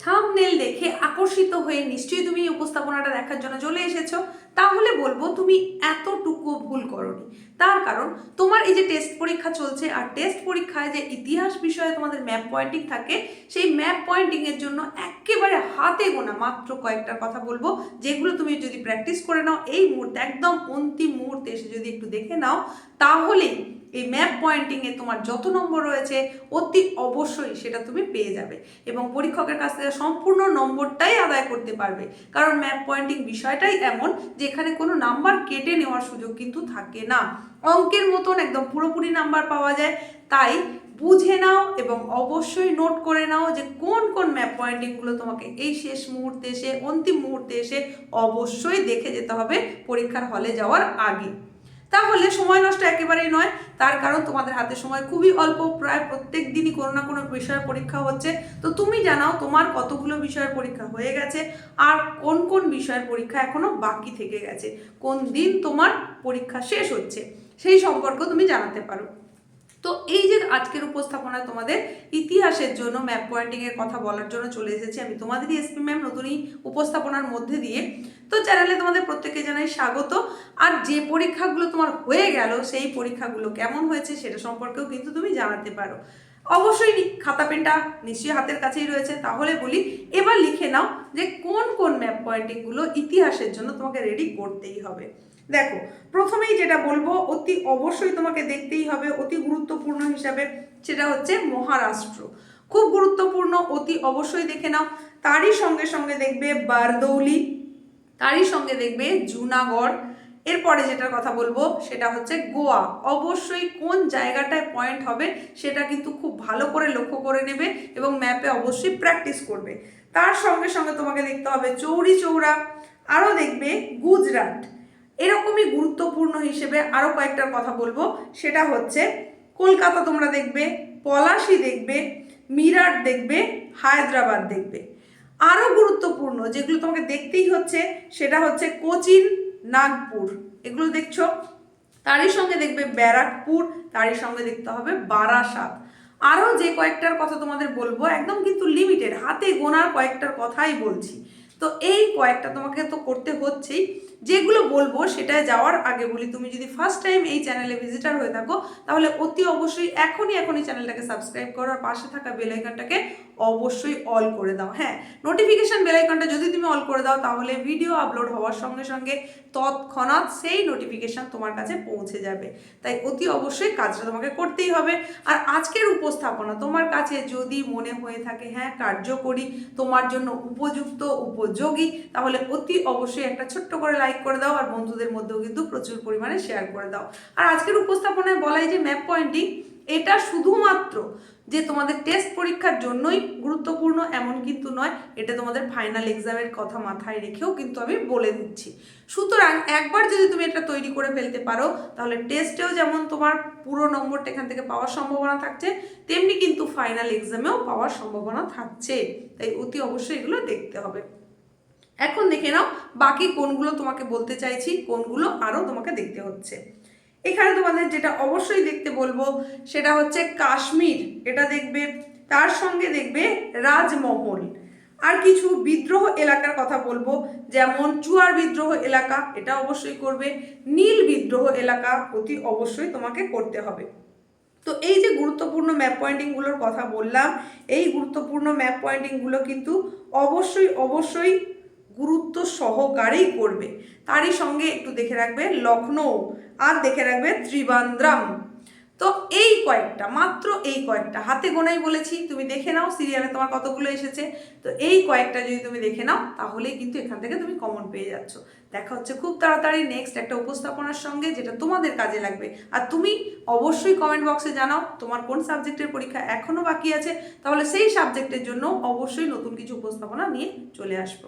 Thumbnail দেখে আকর্ষিত হয়ে নিশ্চয়ই তুমি উপস্থাপনাটা দেখার জন্য চলে এসেছ। তাহলে বলব, তুমি এতটুকু ভুল করনি। তার কারণ, তোমার এই যে টেস্ট পরীক্ষা চলছে, আর টেস্ট পরীক্ষায় যে ইতিহাস বিষয়ে তোমাদের ম্যাপ পয়েন্টিং থাকে, সেই ম্যাপ পয়েন্টিং এর জন্য একেবারে হাতে গোনা মাত্র কয়েকটার কথা বলব, যেগুলো তুমি যদি প্র্যাকটিস করে নাও, এই মুহূর্তে, একদম অন্তিম মুহূর্তে এসে যদি একটু দেখে নাও, তাহলেই এই ম্যাপ পয়েন্টিংয়ে তোমার যত নম্বর রয়েছে, অতি অবশ্যই সেটা তুমি পেয়ে যাবে। এবং পরীক্ষকের কাছ থেকে সম্পূর্ণ নম্বরটাই আদায় করতে পারবে। কারণ ম্যাপ পয়েন্টিং বিষয়টাই এমন যে এখানে কোনো নাম্বার কেটে নেওয়ার সুযোগ কিন্তু থাকে না। অঙ্কের মতন একদম পুরোপুরি নাম্বার পাওয়া যায়। তাই বুঝে নাও এবং অবশ্যই নোট করে নাও যে কোন কোন ম্যাপ পয়েন্টিংগুলো তোমাকে এই শেষ মুহূর্তে এসে, অন্তিম মুহূর্তে এসে অবশ্যই দেখে যেতে হবে পরীক্ষার হলে যাওয়ার আগে। তাহলে সময় নষ্ট একেবারেই নয়। তার কারণ তোমাদের হাতে সময় খুবই অল্প, প্রায় প্রত্যেক দিনই কোনো না কোনো বিষয়ের পরীক্ষা হচ্ছে। তো তুমি জানাও তোমার কতগুলো বিষয়ের পরীক্ষা হয়ে গেছে আর কোন কোন বিষয়ের পরীক্ষা এখনও বাকি থেকে গেছে? কোন দিন তোমার পরীক্ষা শেষ হচ্ছে? সেই সম্পর্ক তুমি জানাতে পারো। তো এই যে আজকের উপস্থাপনা তোমাদের ইতিহাসের জন্য ম্যাপ পয়েন্টিং এর কথা বলার জন্য চলে এসেছি। আমি তোমাদেরই এসপি ম্যাম নতুনই উপস্থাপনার মধ্যে দিয়ে। তো চ্যানেলে তোমাদের প্রত্যেকে জানাই স্বাগত। আর যে পরীক্ষাগুলো তোমার হয়ে গেল, সেই পরীক্ষাগুলো কেমন হয়েছে সেটা সম্পর্কেও কিন্তু তুমি জানাতে পারো। অবশ্যই খাতা, পেনটা নিশ্চয়ই হাতের কাছেই রয়েছে। তাহলে বলি, এবার লিখে নাও যে কোন কোন ম্যাপ পয়েন্টিংগুলো ইতিহাসের জন্য তোমাকে রেডি করতেই হবে। দেখো, প্রথমেই যেটা বলব, অতি অবশ্যই তোমাকে দেখতেই হবে অতি গুরুত্বপূর্ণ হিসাবে, সেটা হচ্ছে মহারাষ্ট্র। খুব গুরুত্বপূর্ণ, অতি অবশ্যই দেখে নাও। তারই সঙ্গে সঙ্গে দেখবে বারদৌলি, তারই সঙ্গে দেখবে জুনাগড়। এরপরে যেটার কথা বলব, সেটা হচ্ছে গোয়া। অবশ্যই কোন জায়গাটায় পয়েন্ট হবে, সেটা কিন্তু খুব ভালো করে লক্ষ্য করে নেবে এবং ম্যাপে অবশ্যই প্র্যাকটিস করবে। তার সঙ্গে সঙ্গে তোমাকে দেখতে হবে চৌরি চৌরা। আরও দেখবে গুজরাট। এরকমই গুরুত্বপূর্ণ হিসেবে আরও কয়েকটার কথা বলব। সেটা হচ্ছে, কলকাতা তোমরা দেখবে, পলাশি দেখবে, মিরাট দেখবে, হায়দ্রাবাদ দেখবে। আরও গুরুত্বপূর্ণ যেগুলো তোমাকে দেখতেই হচ্ছে, সেটা হচ্ছে কোচিন, নাগপুর। এগুলো দেখছ? তারই সঙ্গে দেখবে ব্যারাকপুর, তারই সঙ্গে দেখতে হবে বারাসাত। আরও যে কয়েকটার কথা তোমাদের বলব, একদম কিন্তু লিমিটেড হাতে গোনার কয়েকটার কথাই বলছি। তো এই কয়েকটা তোমাকে তো করতে হচ্ছেই। যেগুলো বলব সেটায় যাওয়ার আগে বলি, তুমি যদি ফার্স্ট টাইম এই চ্যানেলে ভিজিটার হয়ে থাকো, তাহলে অতি অবশ্যই এখনই এখনই চ্যানেলটাকে সাবস্ক্রাইব করো আর পাশে থাকা বেল আইকনটাকে অবশ্যই অল করে দাও। হ্যাঁ নোটিফিকেশান বেল আইকনটা যদি তুমি অল করে দাও, তাহলে ভিডিও আপলোড হওয়ার সঙ্গে সঙ্গে তৎক্ষণাৎ সেই নোটিফিকেশন তোমার কাছে পৌঁছে যাবে। তাই অতি অবশ্যই কাজটা তোমাকে করতেই হবে। আর আজকের উপস্থাপনা তোমার কাছে যদি মনে হয়ে থাকে হ্যাঁ কার্যকরী, তোমার জন্য উপযুক্ত, উপযোগী, তাহলে অতি অবশ্যই একটা ছোট্ট করে লাইক করে দাও আর বন্ধুদের মধ্যেও কিন্তু প্রচুর পরিমাণে শেয়ার করে দাও। আর আজকের উপস্থাপনায় বলাই যে ম্যাপ পয়েন্টিং এটা শুধুমাত্র যে তোমাদের টেস্ট পরীক্ষার জন্যই গুরুত্বপূর্ণ এমন কিন্তু নয়, এটা তোমাদের ফাইনাল এক্সামের কথা মাথায় রেখেও কিন্তু আমি বলে দিচ্ছি। সুতরাং একবার যদি তুমি এটা তৈরি করে ফেলতে পারো, তাহলে টেস্টেও যেমন তোমার পুরো নম্বরটা এখান থেকে পাওয়ার সম্ভাবনা থাকছে, তেমনি কিন্তু ফাইনাল এক্সামেও পাওয়ার সম্ভাবনা থাকছে। তাই অতি অবশ্যই এগুলো দেখতে হবে। এখন দেখে নাও, বাকি কোনগুলো তোমাকে বলতে চাইছি, কোনগুলো আরও তোমাকে দেখতে হচ্ছে। এখানে তোমাদের যেটা অবশ্যই দেখতে বলব, সেটা হচ্ছে কাশ্মীর, এটা দেখবে, তার সঙ্গে দেখবে রাজমহল। আর কিছু বিদ্রোহ এলাকার কথা বলব, যেমন চুয়ার বিদ্রোহ এলাকা, এটা অবশ্যই করবে, নীল বিদ্রোহ এলাকা, অতি অবশ্যই তোমাকে করতে হবে। তো এই যে গুরুত্বপূর্ণ ম্যাপ পয়েন্টিংগুলোর কথা বললাম, এই গুরুত্বপূর্ণ ম্যাপ পয়েন্টিংগুলো কিন্তু অবশ্যই অবশ্যই গুরুত্ব সহকারেই করবে। তারই সঙ্গে একটু দেখে রাখবে লখনৌ আর দেখে রাখবে ত্রিবান্দ্রাম। তো এই কয়েকটা, মাত্র এই কয়েকটা, হাতে গোনাই বলেছি, তুমি দেখে নাও সিরিয়ালে তোমার কতগুলো এসেছে। তো এই কয়েকটা যদি তুমি দেখে নাও, তাহলেই কিন্তু এখান থেকে তুমি কমন পেয়ে যাচ্ছ। দেখা হচ্ছে খুব তাড়াতাড়ি নেক্সট একটা উপস্থাপনার সঙ্গে, যেটা তোমাদের কাজে লাগবে। আর তুমি অবশ্যই কমেন্ট বক্সে জানাও তোমার কোন সাবজেক্টের পরীক্ষা এখনও বাকি আছে। তাহলে সেই সাবজেক্টের জন্য অবশ্যই নতুন কিছু উপস্থাপনা নিয়ে চলে আসব।